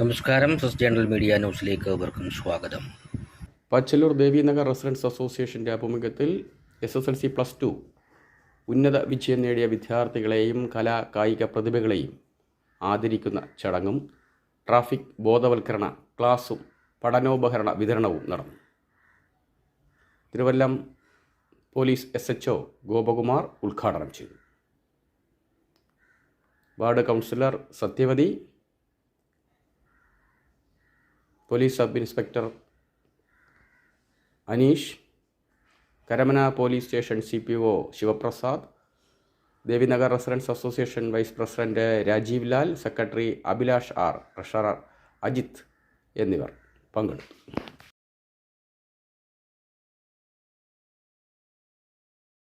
നമസ്കാരം സസ് journal media ന്യൂസിലേക്ക് അവർക്കും സ്വാഗതം. പച്ചല്ലൂർ ദേവീനഗർ റെസിഡൻസ് അസോസിയേഷന്റെ ആഭിമുഖ്യത്തിൽ S S L C plus two ഉന്നത വിജയം നേടിയ വിദ്യാർത്ഥികളെയും കലാ കായിക പ്രതിഭകളെയും ആദരിക്കുന്ന ചടങ്ങും ട്രാഫിക് ബോധവൽക്കരണ ക്ലാസും പഠനോപകരണ വിതരണവും നടന്നു. Thiruvallam police S H O Gopakumar ഉദ്ഘാടനം ചെയ്തു. Ward councillor Sathyavathi police sub inspector Aneesh Karamana police station C P O Sivaprasad Devinagar residents association vice president Rajeev Lal secretary Abhilash R treasurer Ajith എന്നിവർ പങ്കെടുത്തു.